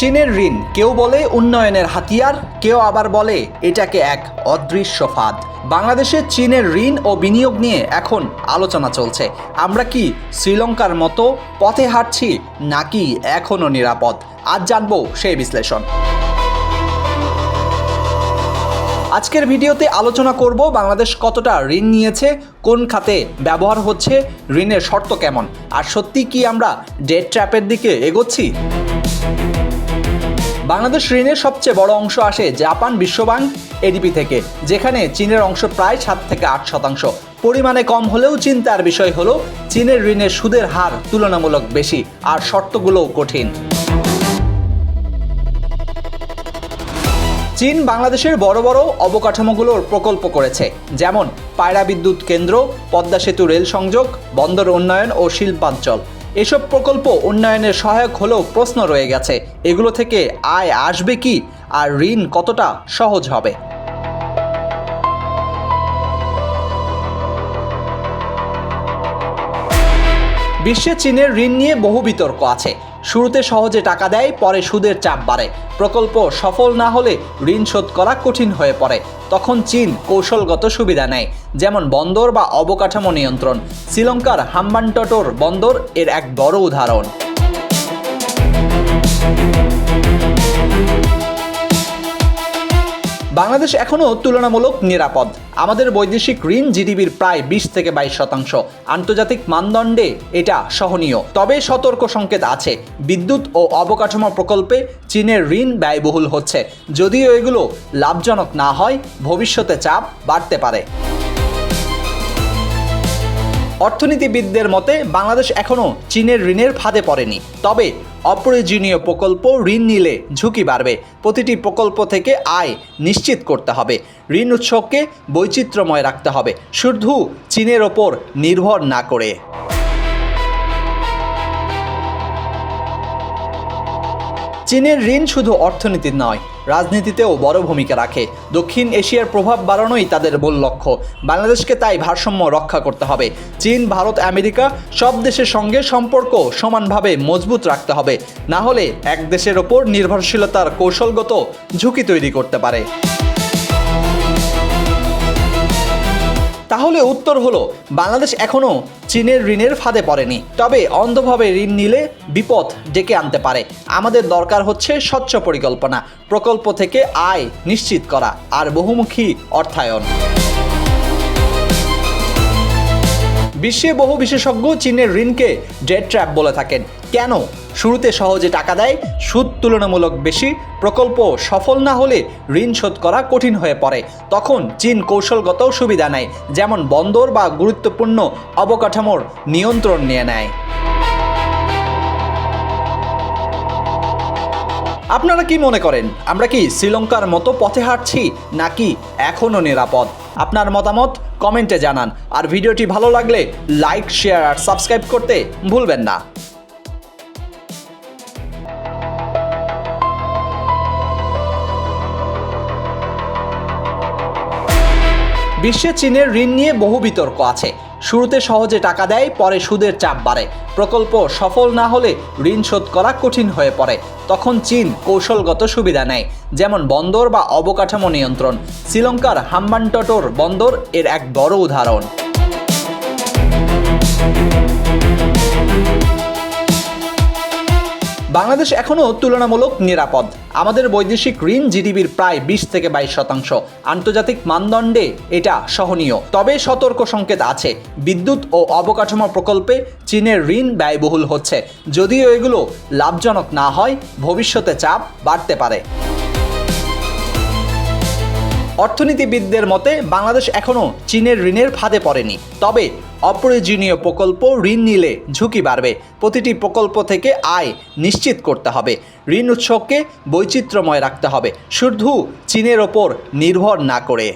চীনের ঋণ। কেউ বলে উন্নয়নের হাতিয়ার, কেউ আবার বলে এটাকে এক অদৃশ্য ফাঁদ। বাংলাদেশে চীনের ঋণ ও বিনিয়োগ নিয়ে এখন আলোচনা চলছে। আমরা কি শ্রীলঙ্কার মতো পথে হাঁটছি নাকি এখনও নিরাপদ? আজ জানব সেই বিশ্লেষণ। আজকের ভিডিওতে আলোচনা করব বাংলাদেশ কতটা ঋণ নিয়েছে, কোন খাতে ব্যবহার হচ্ছে, ঋণের শর্ত কেমন, আর সত্যি কি আমরা ডেট ট্র্যাপের দিকে এগোচ্ছি? বাংলাদেশ ঋণের সবচেয়ে বড় অংশ আসে জাপান বিশ্বব্যাংক এডিপি থেকে, যেখানে চীনের অংশ প্রায় সাত থেকে আট শতাংশ। পরিমাণে কম হলেও চিন্তার বিষয় হলো, চীনের ঋণের সুদের হার তুলনামূলক বেশি আর শর্তগুলোও কঠিন। চীন বাংলাদেশের বড় বড় অবকাঠামোগুলোর প্রকল্প করেছে, যেমন পায়রা বিদ্যুৎ কেন্দ্র, পদ্মা সেতু রেল সংযোগ, বন্দর উন্নয়ন ও শিল্পাঞ্চল। এসব প্রকল্প উন্নয়নের সহায়ক হলেও প্রশ্ন রয়ে গেছে। এগুলো থেকে আয় আসবে কি? আর ঋণ কতটা সহজ হবে? বিশ্বে চীনের ঋণ নিয়ে বহু বিতর্ক আছে। শুরুতে সহজে টাকা দেয়, পরে সুদের চাপ বাড়ে। প্রকল্প সফল না হলে ঋণ শোধ করা কঠিন হয়ে পড়ে। তখন চীন কৌশলগত সুবিধা নেয়, যেমন বন্দর বা অবকাঠামো নিয়ন্ত্রণ। শ্রীলঙ্কার হাম্বানটটোর বন্দর এর এক বড় উদাহরণ। বাংলাদেশ এখনও তুলনামূলক নিরাপদ। আমাদের বৈদেশিক ঋণ জিডিপির প্রায় বিশ থেকে বাইশ শতাংশ। আন্তর্জাতিক মানদণ্ডে এটা সহনীয়। তবে সতর্ক সংকেত আছে। বিদ্যুৎ ও অবকাঠামো প্রকল্পে চীনের ঋণ ব্যয়বহুল হচ্ছে। যদিও এগুলো লাভজনক না হয়, ভবিষ্যতে চাপ বাড়তে পারে। অর্থনীতিবিদদের মতে, বাংলাদেশ এখনও চীনের ঋণের ফাঁদে পড়েনি। তবে অপ্রয়োজনীয় প্রকল্প ঋণ নিলে ঝুঁকি বাড়বে। প্রতিটি প্রকল্প থেকে আয় নিশ্চিত করতে হবে। ঋণ উৎসবকে বৈচিত্র্যময় রাখতে হবে। শুধু চীনের ওপর নির্ভর না করে। চীনের ঋণ শুধু অর্থনীতির নয়, রাজনীতিতেও বড় ভূমিকা রাখে। দক্ষিণ এশিয়ার প্রভাব বাড়ানোই তাদের মূল লক্ষ্য। বাংলাদেশকে তাই ভারসাম্য রক্ষা করতে হবে। চীন, ভারত, আমেরিকা সব দেশের সঙ্গে সম্পর্ক সমানভাবে মজবুত রাখতে হবে। না হলে এক দেশের ওপর নির্ভরশীলতার কৌশলগত ঝুঁকি তৈরি করতে পারে। তাহলে উত্তর হলো, বাংলাদেশ এখনও চীনের ঋণের ফাঁদে পড়েনি। তবে অন্ধভাবে ঋণ নিলে বিপদ ডেকে আনতে পারে। আমাদের দরকার হচ্ছে স্বচ্ছ পরিকল্পনা, প্রকল্প থেকে আয় নিশ্চিত করা আর বহুমুখী অর্থায়ন। বিশ্বে বহু বিশেষজ্ঞ চীনের ঋণকে ডেট ট্র্যাপ বলে থাকেন। কেন? শুরুতে সহজে টাকা দেয়, সুদ তুলনামূলক বেশি, প্রকল্প সফল না হলে ঋণ শোধ করা কঠিন হয়ে পড়ে। তখন চীন কৌশলগত সুবিধা নেয়, যেমন বন্দর বা গুরুত্বপূর্ণ অবকাঠামোর নিয়ন্ত্রণ নিয়ে নেয়। আপনারা কি মনে করেন, আমরা কি শ্রীলঙ্কার মতো পথে হাঁটছি, নাকি এখনও নিরাপদ? আপনার মতামত কমেন্টে জানান, আর ভিডিওটি ভালো লাগলে লাইক, শেয়ার, আর সাবস্ক্রাইব করতে ভুলবেন না। বিশ্বে চীনের ঋণ নিয়ে বহু বিতর্ক আছে। শুরুতে সহজে টাকা দেয়, পরে সুদের চাপ বাড়ে। প্রকল্প সফল না হলে ঋণ শোধ করা কঠিন হয়ে পড়ে। তখন চীন কৌশলগত সুবিধা নেয়, যেমন বন্দর বা অবকাঠামো নিয়ন্ত্রণ। শ্রীলঙ্কার হাম্বানটটোর বন্দর এর এক বড় উদাহরণ। বাংলাদেশ এখনও তুলনামূলক নিরাপদ। আমাদের বৈদেশিক ঋণ জিডিপির প্রায় বিশ থেকে বাইশ শতাংশ। আন্তর্জাতিক মানদণ্ডে এটা সহনীয়। তবে সতর্ক সংকেত আছে। বিদ্যুৎ ও অবকাঠামো প্রকল্পে চীনের ঋণ ব্যয়বহুল হচ্ছে। যদিও এগুলো লাভজনক না হয়, ভবিষ্যতে চাপ বাড়তে পারে। অর্থনীতিবিদদের মতে, বাংলাদেশ এখনও চীনের ঋণের ফাঁদে পড়েনি। তবে অপ্রয়োজনীয় প্রকল্প ঋণ নিলে ঝুঁকি বাড়বে। প্রতিটি প্রকল্প থেকে আয় নিশ্চিত করতে হবে। ঋণ উৎসবকে বৈচিত্র্যময় রাখতে হবে। শুধু চীনের ওপর নির্ভর না করে।